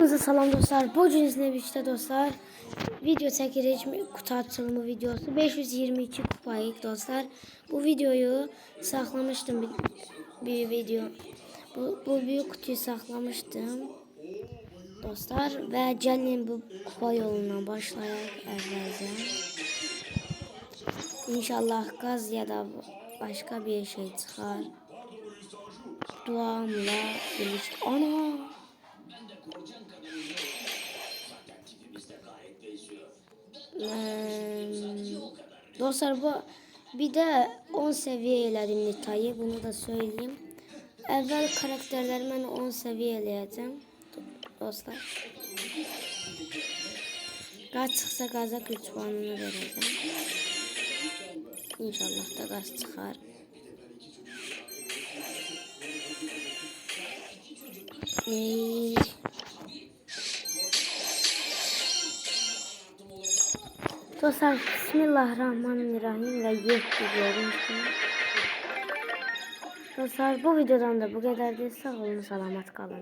Hepinize salam dostlar. Bu gün sizinle birlikte dostlar video çekeceğiz kutu açılımı videosu 522 kupayık dostlar. Bu videoyu saklamıştım bir, bir video. Bu, bu büyük kutuyu saklamıştım dostlar ve gelin bu kupa yoluna başlayak evvelce. İnşallah gaz ya da başka bir şey çıkar. Duamla birlikte. Ana! Eee, dostlar bu bir de 10 seviye elədim Nita'yı bunu da söyleyeyim. Evvel karakterlerimi ben 10 seviye eləyəcəm dostlar. Gaz çıxsa qaza 3 puanını verəcəm. İnşallah da qaz çıxar. Ey. Dostlar Bismillahirrahmanirrahim ve gördüğünüz gibi. Dostlar bu videodan da bu kadar. Sağ olun, selamat kalın.